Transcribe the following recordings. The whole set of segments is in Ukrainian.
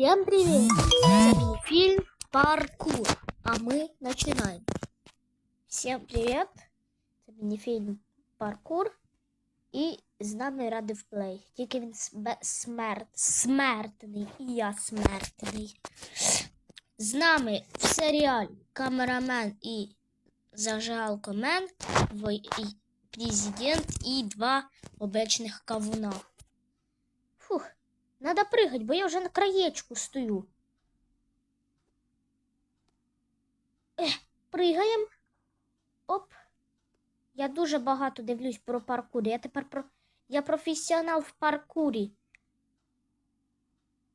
Всем привет! Це мини-фильм «Паркур», а мы начинаем. Всем привет! Це мини-фильм «Паркур» і з нами Радив Плей. Тільки він сме- смерт, смертний, і я смертний. З нами в серіалі камерамен і зажигалкомен, во- президент і два обечних кавуна. Надо прыгать, бо я вже на краєчку стою. Ех, пригаємо. Оп. Я дуже багато дивлюсь про паркур. Я тепер про. Я професіонал в паркурі.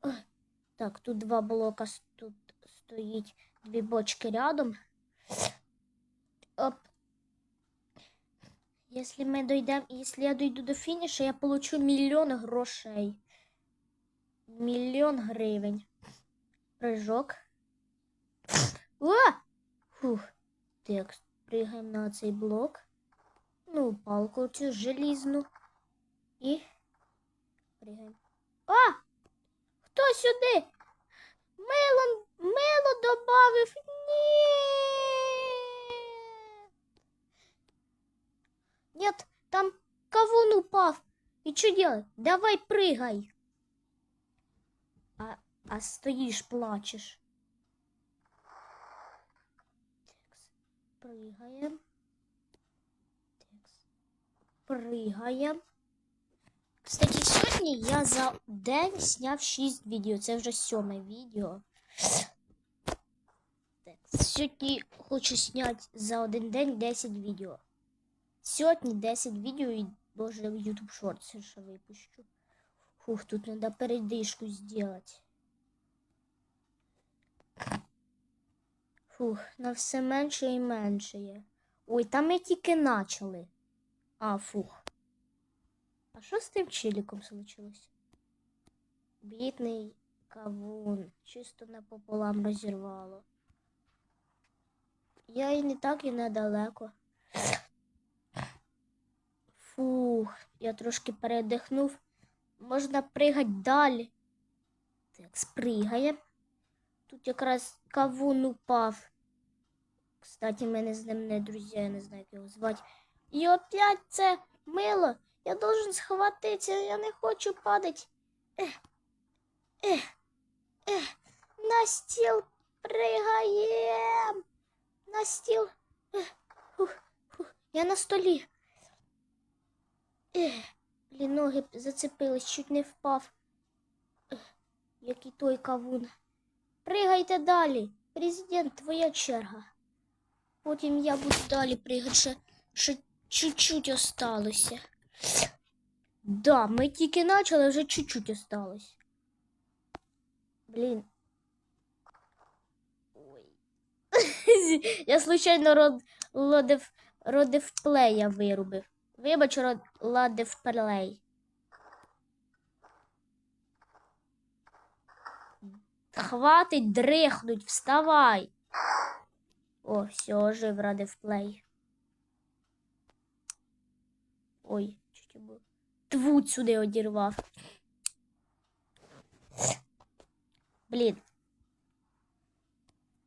Ех, Так, тут два блока тут стоїть дві бочки рядом. Оп. Якщо ми дойдемо, якщо я дойду до фінішу, я получу мільйон грошей. Мільйон гривень. Прыжок. О! Фух. Так, пригаємо на цей блок. Ну, палку цю желізну. І пригаємо. А! Хто сюди? Мило, мило добавив. Ні. Нет, там кавун упав. І що делать? Давай прыгай. А, стоїш, плачеш. Пригаємо. Пригаємо. Кстати, сьогодні я за день зняв 6 відео. Це вже сьоме відео. Сьогодні хочу зняти за один день 10 відео. Сьогодні 10 відео і може в YouTube Shorts ще випущу. Фух, тут треба передишку сделать. Фух, на все менше і менше є. Ой, там ми тільки начали. А, фух. А що з тим чиліком случилось? Бідний кавун. Чисто напополам розірвало. Я і не так і недалеко. Фух, я трошки передихнув. Можна пригати далі. Так, спригаємо. Тут якраз кавун упав. Кстати, ми не з ним не друзі, я не знаю, як його звати. І опять це мило. Я должен схватитися, я не хочу падати. Ех, ех, ех. На стіл пригаєм. На стіл. Ех, фух, фух. Я на столі. Ех. Блін, ноги зацепились, чуть не впав. Ех, Який той кавун. Пригайте далі. Президент, твоя черга. Потім я буду далі пригати, ще, ще чуть-чуть осталося. Да, ми тільки почали, вже чуть-чуть осталось. Блін. Ой. Я случайно род, лодив, плея вирубив. Вибач, род, ладив плей. Хватить дрихнуть, вставай. О, все, жив радив плей. Ой, чуть був. Твуть сюди одірвав. Блін.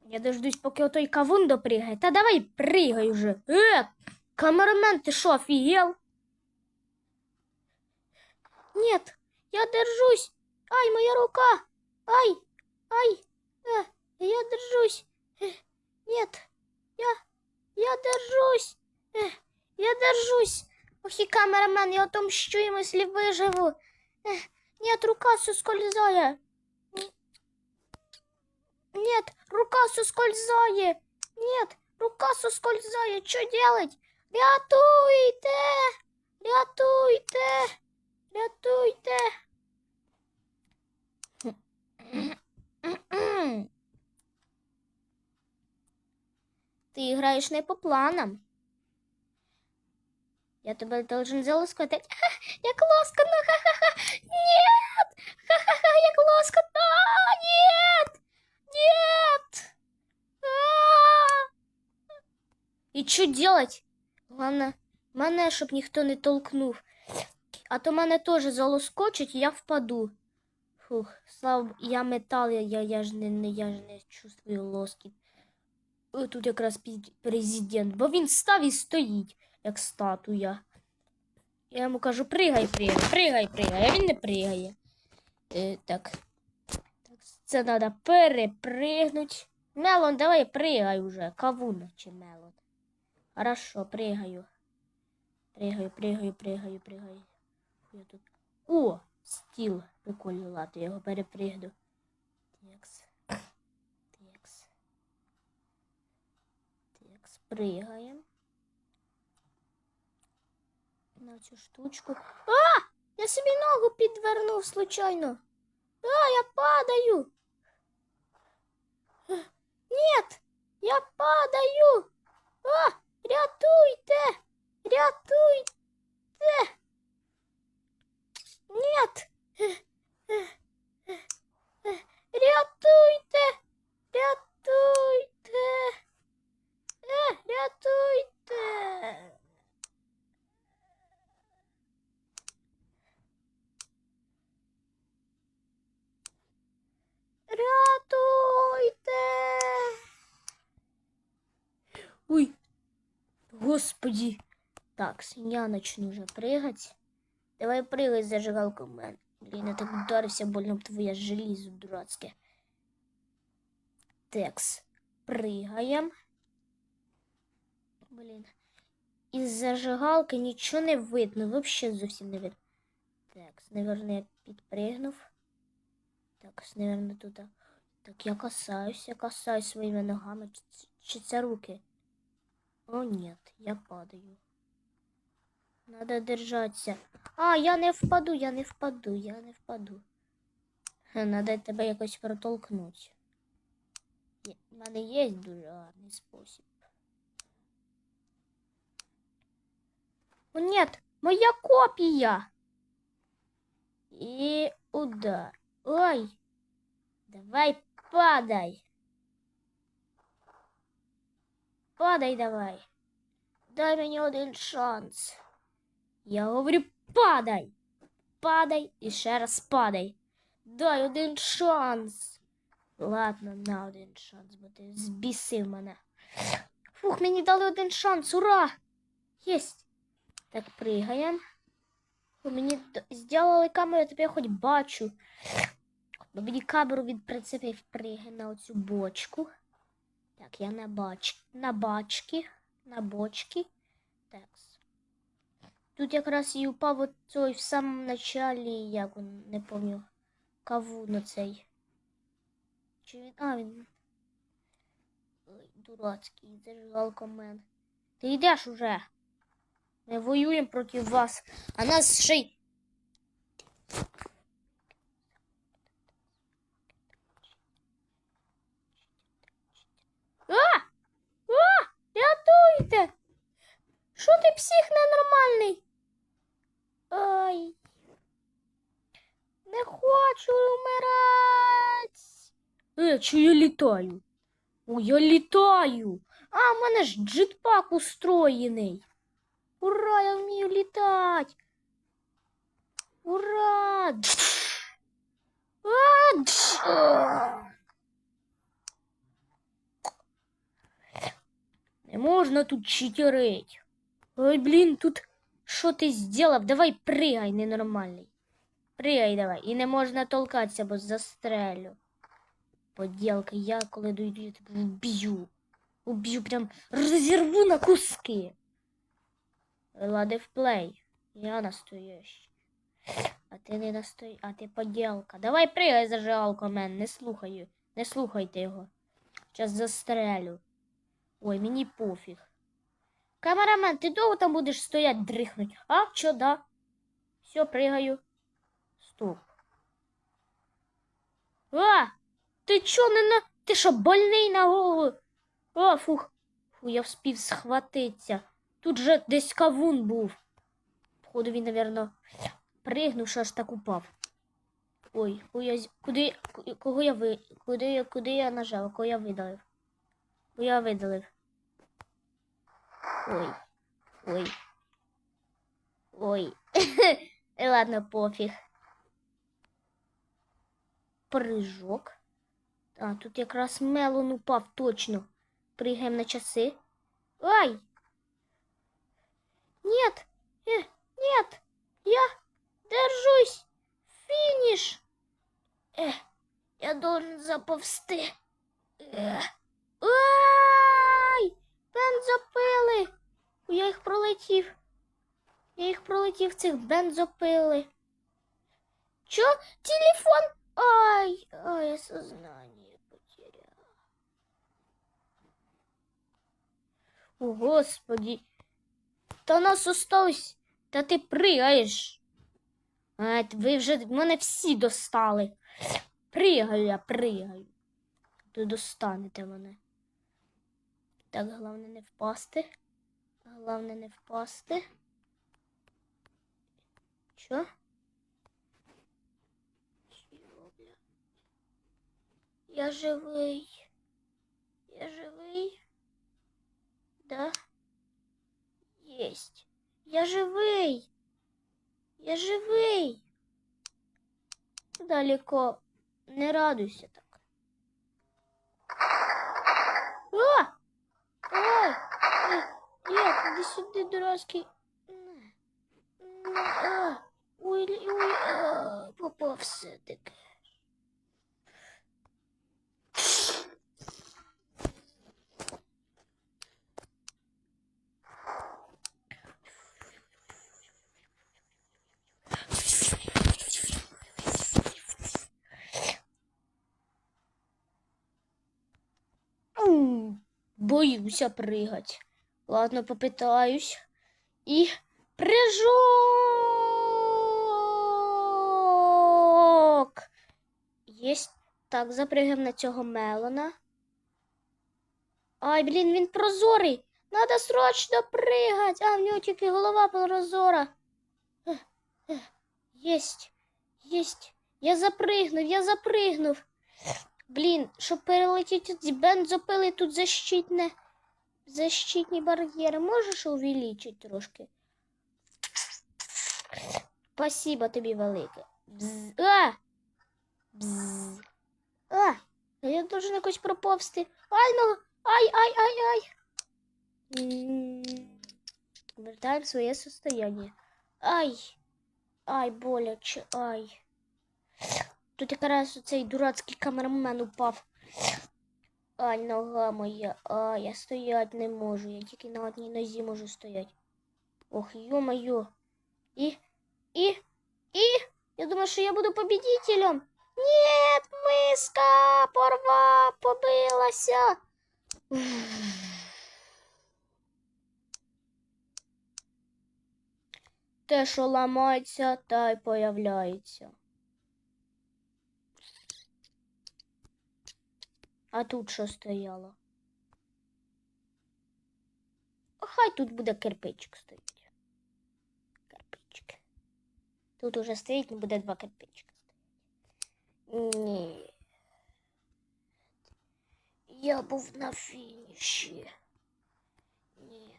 Я дождусь, поки отой кавун допригає. Та давай пригай уже. Е, камерамен, ти що, офігел? Нет, я держусь. Ай, моя рука. Ай, ай. Э, я держусь. Э, нет, я, я держусь. Я держусь. І камерамен, я отомщу йому, если виживу. Э, нет, рука соскользає. Нет, рука соскользає. Нет, рука соскользає. Що делать? Рятуйте! Рятуйте! Рятуйте! Ти граєш не по планам. Я тебе должен залоскати. Як лоскотно, ха-ха-ха. Нет! Ха-ха-ха, як лоскотно. Нет! Нет! І що делать? Главное, мене, щоб ніхто не толкнув. А то мене теж залоскочить, я впаду. Фух, слава, я метал, я, я, я ж не, я ж не чувствую лоскіт. О, Тут якраз президент, бо він став і стоїть, як статуя. Я йому кажу, пригай, пригай, пригай, пригай, а він не пригає. Е, так. так. Це треба перепригнути. Мелон, давай пригай уже. Кавун чи мелон. Хорошо, пригаю. Пригаю, пригаю, пригаю, пригаю. Я тут. О, стіл. Прикольно, ладно, я його перепригну. Пригаємо. На цю штучку. А! Я собі ногу підвернув случайно. А, я падаю. Нет, я падаю. А, рятуйте! Рятуйте! Нет! Рятуйте! Рятуйте! Так, я начну уже прыгать. Давай прыгай, зажигалка в мене. Блін, я так ударився больно об твоє желізо дурацьке. Текс. Пригаємо. Блін. Із зажигалки нічого не видно, взагалі зовсім не видно. Так, наверное, я підпригнув. Так, наверное, тут. Так, я касаюсь, я касаюсь своїми ногами. Чи це руки? О, нет, я падаю. Надо держаться. А, я не впаду, я не впаду, я не впаду. Ха, Надо тебе якось протолкнуть. Є- У мене є дуже гарний спосіб. О, нет, моя копія. І удар. Ой. Давай падай. Падай давай. Дай мені один шанс. Я говорю, падай. Падай і ще раз падай. Дай один шанс. Ладно, на один шанс, бо ти збісив мене. Фух, мені дали один шанс, ура! Єсть. Так, пригаємо. Мені зробили камеру, тепер я хоч бачу. Мені камеру він прицепив пригай на оцю бочку. Так, я на бач... на бачки. На бочки. Так. Тут якраз і упав оцей в самому началі, як він, не пам'ятаю, кавун оцей. Чи він. А, він. Ой, дурацький, зажигалка мен. Ти йдеш уже. Ми воюємо проти вас, а нас ще й. А! А! Рятуйте! Що ти псих ненормальний? Ай. Не хочу вмирати. Е, чи я літаю? О, я літаю. А, в мене ж джетпак устроєний. Ура, я вмію літати. Ура! Не можна тут читерить. Ой, блін, тут що ти зробив? Давай пригай, ненормальний. Пригай давай. І не можна толкатися, бо застрелю. Поділка, я коли дойду, я тебе вб'ю. Уб'ю, прям розірву на куски. Лади в плей. Я настоящий. А ти не настой... А ти поділка. Давай пригай зажигалку мен, не слухаю. Не слухайте його. Зараз застрелю. Ой, мені пофіг. Камерамен, ти довго там будеш стоять дрихнуть? А, чо, да? Все, пригаю. Стоп. А! Ти чо не на. Ти що, больний на голову? А, фух. Фу, я вспів схватитися. Тут же десь кавун був. Походу він, напевно, пригнув, що аж так упав. Ой, я... куди, ку- кого я ви... Куди, я- куди я нажав, кого я видалив? Кого я видалив? Ой, ой. Ой. Ладно, пофіг. прыжок. А, тут якраз мелон упав точно. Пригаємо на часи. Ай! Нет! Э, нет! Я держусь! Фініш! Е, я должен заповзти. Е. Ай! Бензопили! Я їх пролетів. Я їх пролетів цих бензопили. Чо? Телефон? Ай, ай, я сознание потерял. О, Господи. Та нас осталось. Та ти пригаєш. А, ви вже мене всі достали. Пригаю я, пригаю. Ви достанете мене. Так, головне не впасти. Головне не впасти. Що? Я живий. Я живий. Да? Есть. Я живий. Я живий. Далеко. Не радуйся так. А! Нет, иди сюда, дурацкий. Ой, ой, а, попав Боюся пригать. Ладно, попитаюсь. І прыжок. Єсть. Так, запрыгаємо на цього мелона. Ай, блін, він прозорий. Надо срочно пригать. А, в нього тільки голова прозора. Єсть. Єсть. Я запригнув, я запригнув. Блін, щоб перелетіти ці бензопили, тут защитне, защитні бар'єри. Можеш увеличити трошки? Спасибо тобі велике. Бз. А! Бз. А! Я должен якось проповзти. Ай, ну, ай, ай, ай, ай. М, Вертаємо своє состояние. Ай. Ай, боляче, ай. Тут якраз цей дурацький камерамен упав. Ай, нога моя. Ай, я стоять не можу. Я тільки на одній нозі можу стояти. Ох, ё-моё. І, і, і. Я думаю, що я буду победителем. Нет, миска порва, побилася. Те, що ламається, та й появляється. А тут що стояло? А Хай тут буде кирпичик стоїть. Кирпичик. Тут уже стоїть, не буде два кирпичика стоїть. Ні. Я був на фініші. Ні,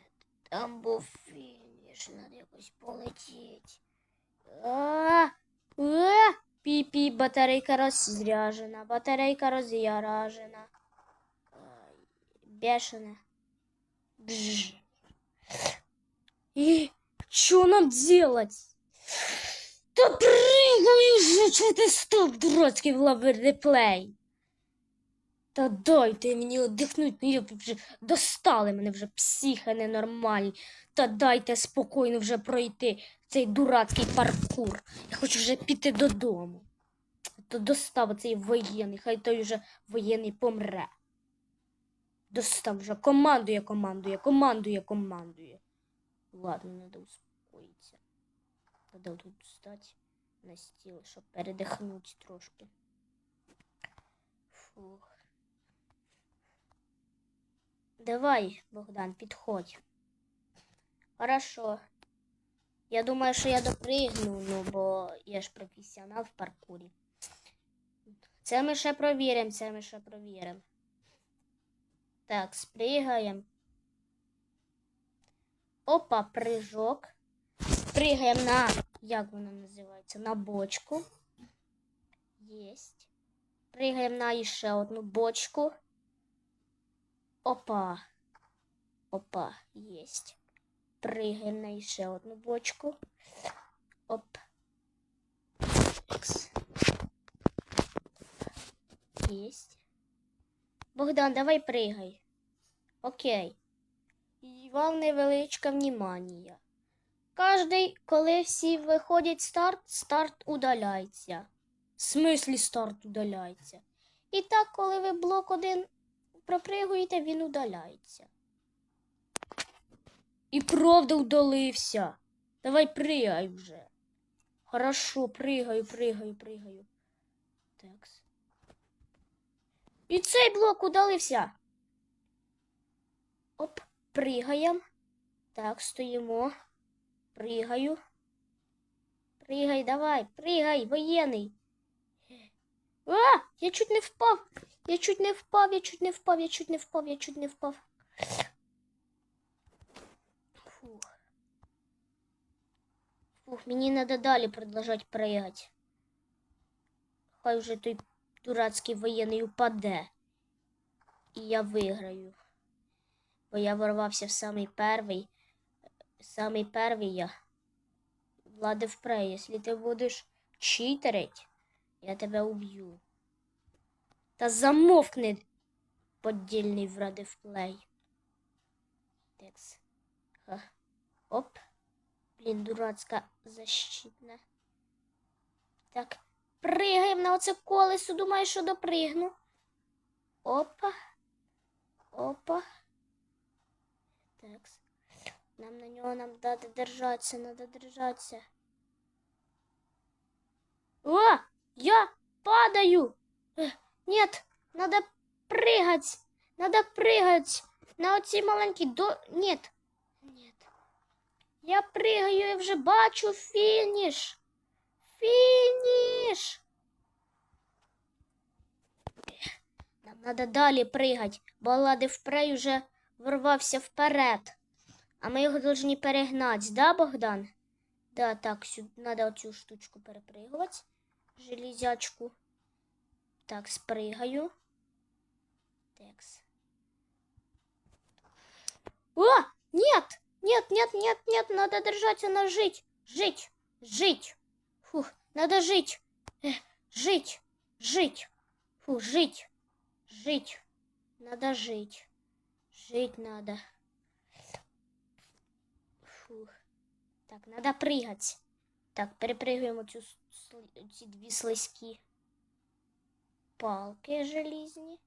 там був фініш, надо якось полетіти. А, а, Пі-пі, батарейка розряжена, батарейка розряжена. Ай, Бешена. Бжж. И что нам делать? Да прыгай же, что ты стоп, дурацкий в лавер реплей. Та дайте мені одихнути, ну вже достали мене вже психи ненормальні. Та дайте спокійно вже пройти цей дурацький паркур. Я хочу вже піти додому. То достав цей воєнний, хай той вже воєнний помре. Достав вже командує, командує, командує, командує. Ладно, треба успокоїтися. Треба тут встати на стіл, щоб передихнути трошки. Фух. Давай, Богдан, підходь. Хорошо. Я думаю, що я допригну, ну, бо я ж професіонал в паркурі. Це ми ще провіримо, це ми ще провіримо. Так, спригаємо. Опа, прыжок. Пригаємо на, як вона називається, на бочку. Єсть. Пригаємо на іще одну бочку. Опа. Опа, єсть. Пригаємо на іще одну бочку. Оп. Єсть. Богдан, давай пригай. Окей. І вам невеличке внімання. Кожний, коли всі виходять старт, старт удаляється. В смислі старт удаляється. І так, коли ви блок один пропригуєте, він удаляється. І правда удалився. Давай пригай вже. Хорошо, пригаю, пригаю, пригаю. Такс. І цей блок удалився. Оп, пригаємо. Так, стоїмо. Пригаю. Пригай, давай, пригай, воєнний. А, я чуть не впав. Я чуть не впав, я чуть не впав, я чуть не впав, я чуть не впав. Фух. Фух, мені треба далі продовжувати пригати. Хай вже той дурацький воєнний упаде. І я виграю. Бо я ворвався в самий перший. Самий перший я. Влади впре, якщо ти будеш читерить, я тебе уб'ю. Та замовкни, подільний врадивплей. Текс. Ха. Оп. Блін, дурацька защитна. Так, пригаємо на оце колесо, думаю, що допригну. Опа. Опа. Текс. Нам на нього нам надо держаться, надо держаться. О, я падаю. Э, Нет, надо прыгать. Надо прыгать на оці маленькі до... Нет. Нет. Я пригаю, я вже бачу фініш. Фініш. Нам надо далі пригати, бо Лади впрей уже ворвався вперед. А ми його повинні перегнати, да, Богдан? Да, так, сюди треба оцю штучку перепригувати. Железячку. Так, спригаю. Текс. О! Нет! Нет, нет, нет, нет, надо держаться на жить. Жить, жить. Фух, надо жить. Эх, жить, жить. Фух, жить, жить. Надо жить. Жить надо. Фух. Так, надо прыгать. Так, перепрыгиваем цю, с- сли- ці дві слизькі палки желізні.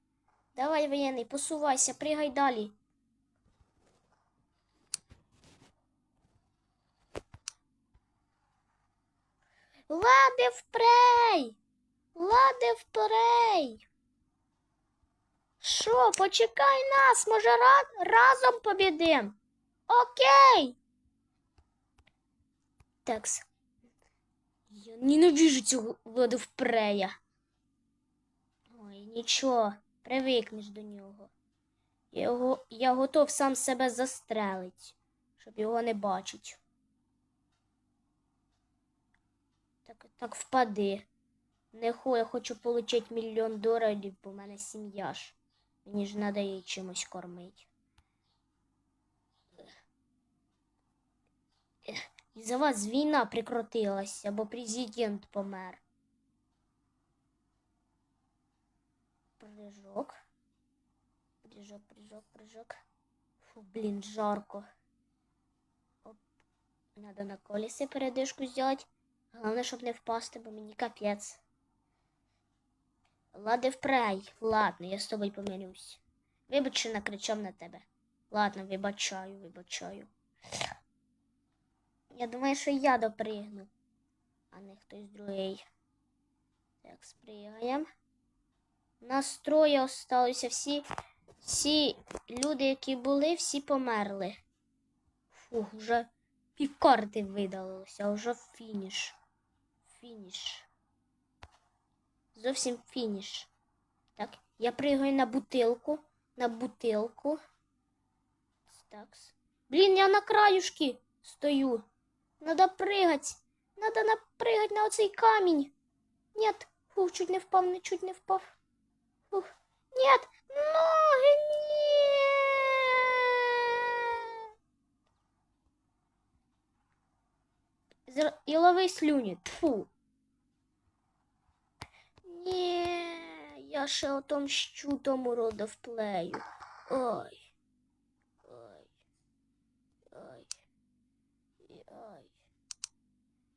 Давай, воєнний, посувайся, пригай далі. Лади впрей! Лади впрей! Що, почекай нас, може ра- разом побідем? Окей. Такс. Я ненавижу цього воду впрея. Ой, нічого, привикнеш до нього. Я, його, я готов сам себе застрелить, щоб його не бачить. Так, так впади. Не хо, я хочу отримати мільйон доларів, бо в мене сім'я ж. Мені ж треба її чимось кормити. І за вас війна прикрутилася, бо президент помер. Прыжок. Прыжок, прыжок, прыжок. Фу, блін, жарко. Оп. Надо на колесі передишку зробити. Головне, щоб не впасти, бо мені капець. Лади впрей. Ладно, я з тобою помирюсь. Вибач, що накричав на тебе. Ладно, вибачаю, вибачаю. Я думаю, що я допригну, а не хтось другий. Так, спригаємо. Нас троє осталося. Всі, всі люди, які були, всі померли. Фух, вже півкарти видалилося, вже фініш. Фініш. Зовсім фініш. Так, я пригаю на бутилку. На бутилку. Такс. Блін, я на краюшки стою. Надо прыгать. Надо напрыгать на оцей камень. Нет. Фух, чуть не впав, не чуть не впав. Фух. Нет, ноги. Зр... І лови слюні. Тфу. Ні, я ще отомщу тому родовплею. Ой. Ой. Ой. Ой.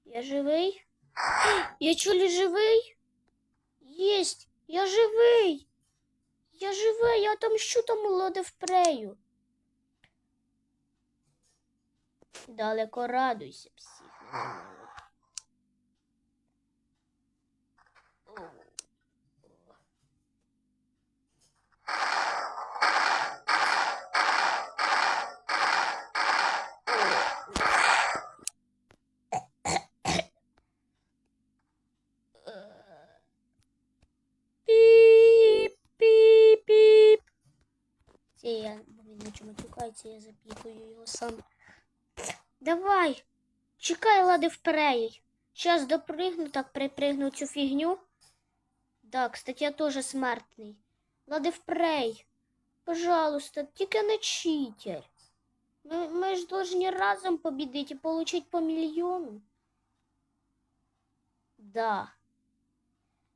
Я живий? Я чё ли живий? Єсть, я живий. Я живий, я отомщу тому лодовпрею. Далеко радуйся, псих. ненормальний. О. Піп, піп, піп. Це я, бо він на чому тюкається, я запікую його сам. Давай, чекай, лади впереї. Щас допригну, так припригну цю фігню. Да, кстати, я теж смертний. Лади впрей. Пожалуйста, тільки не читер. Ми, ми ж должны разом победить и получить по миллиону. Да.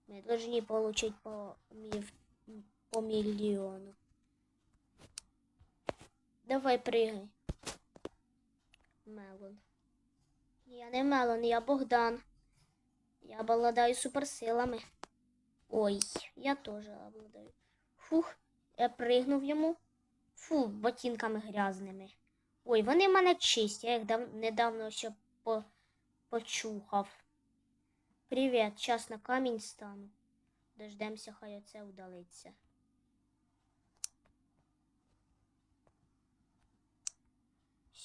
Мы должны получить по, ми- по миллиону. Давай прыгай. Мелон. Я не Мелон, я Богдан. Я обладаю суперсилами. Ой, я тоже обладаю. Фух, я пригнув йому. Фу, ботинками грязними. Ой, вони в мене чисті, я їх дав... недавно ще по... почухав. Привіт, час на камінь стану. Дождемося, хай оце удалиться.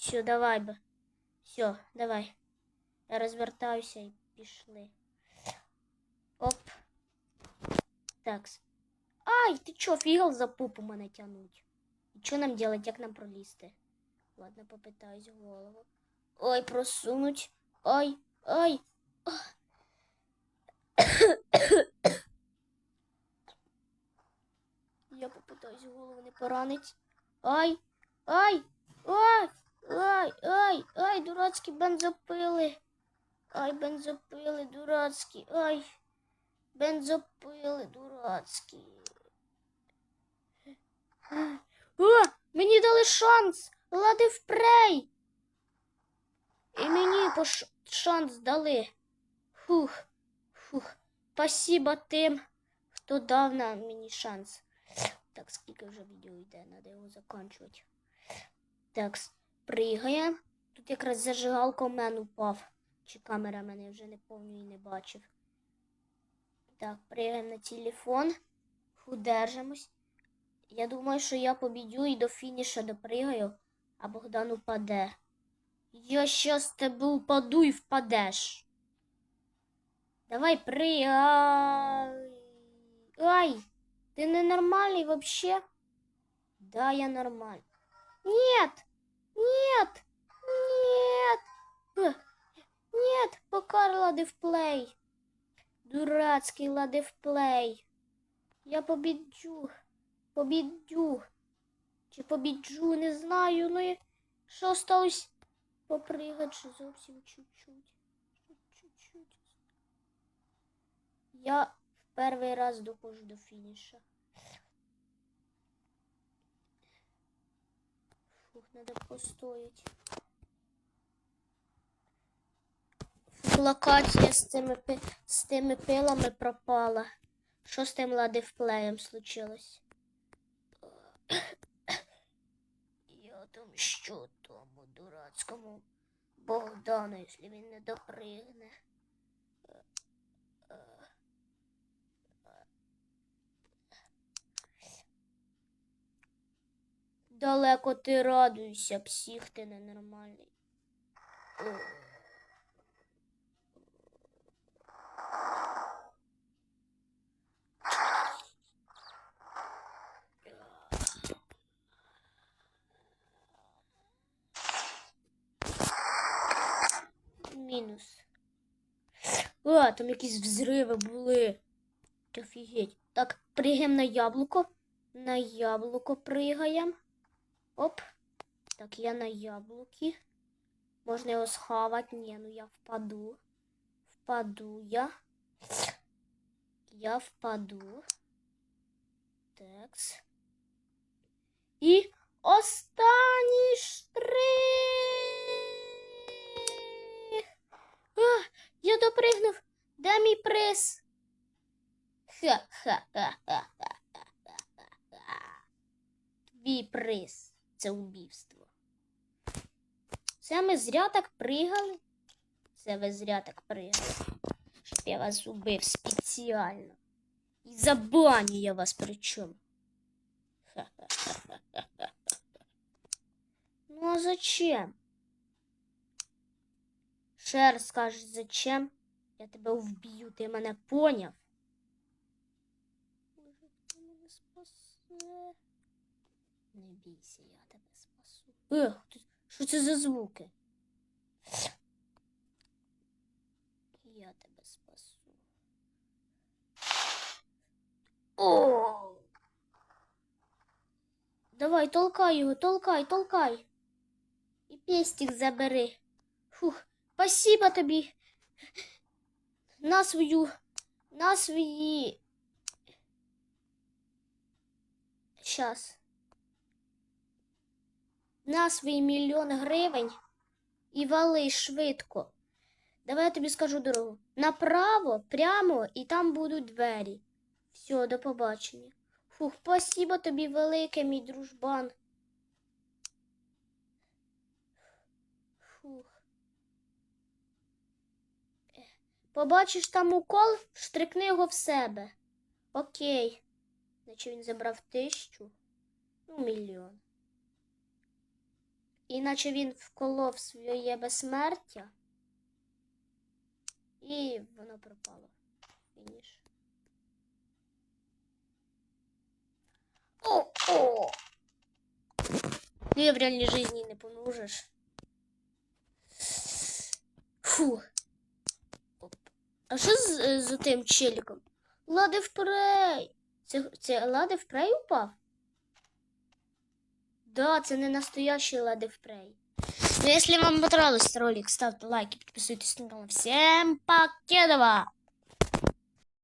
Все, давай би. Все, давай. Я розвертаюся і пішли. Оп. Такс. Ай, ти чо, фігал за пупу мене тянуть? І що нам делать, як нам пролізти? Ладно, попитаюсь голову. Ой, просунуть. Ай, ай. Я попитаюсь голову не поранить. Ай, ай, ай, ай, ай, ай, дурацькі бензопили. Ай, бензопили, дурацькі, ай. Бензопили, дурацькі. О, мені дали шанс. Лади впрей. І мені пош... шанс дали. Фух, фух. Спасибо тим, хто дав нам мені шанс. Так, скільки вже відео йде, треба його закінчувати. Так, пригаємо. Тут якраз зажигалка в мене упав. Чи камера мене вже не повню і не бачив. Так, пригаємо на телефон. Фу, держимось. Я думаю, що я побідю і до фініша допригаю, а Богдан упаде. Я щас тебе упаду і впадеш. Давай пригай. Ай, ты ненормальный вообще? Да, я нормальный. Нет, Нет, нет. Нет, пока ладивплей. Дурацкий ладивплей. Я побіджу. Побіджу. Чи побіджу, не знаю. Ну і що осталось? Попригати ще зовсім чуть-чуть. Чуть-чуть. Я в перший раз доходжу до фініша. Фух, надо постоять. Локація з цими, з тими пилами пропала. Що з тим ладивплеєм случилось? Я там що тому дурацькому Богдану, якщо він не допригне. Далеко ти радуйся, псих ти ненормальний. Мінус. А, там якісь взриви були. Офігеть. Так, пригаємо на яблуко. На яблуко пригаємо. Оп. Так, я на яблуки. Можна його схавати. Ні, ну я впаду. Впаду я. Я впаду. Такс. І останній штрих. А, я допригнув. Де мій приз? Ха-ха-ха-ха-ха-ха-ха. Твій приз. Це убивство. Це ми зря так пригали. Це ви зря так пригали. Щоб я вас убив спеціально. І забаню я вас причому. Ну а зачем? Ще раз скажеш, зачем? Я тебе вб'ю, ти мене поняв? Може, ти мене спасе? Не бійся, я тебе спасу. Ех, що це за звуки? Я тебе спасу. О! Давай, толкай його, толкай, толкай. І пестик забери. Фух, спасибо тобі. На свою, на свої. Щас. На свої мільйон гривень і вали швидко. Давай я тобі скажу дорогу. Направо, прямо, і там будуть двері. Все, до побачення. Фух, спасибо тобі велике, мій дружбан. Фух. Е, Побачиш там укол, штрикни його в себе. Окей. Значить він забрав тисячу, ну, мільйон. Іначе він вколов своє безсмертя. І воно пропало. Фініш. О, о! Ти в реальній житті не поможеш. Фу. Оп. А що з, з тим челіком? Лади впрей. Це, це Лади впрей упав? Да, це не настоящий Леди Фрей. Ну, если вам понравился ролик, ставьте лайки, подписывайтесь на канал. Всем покедова!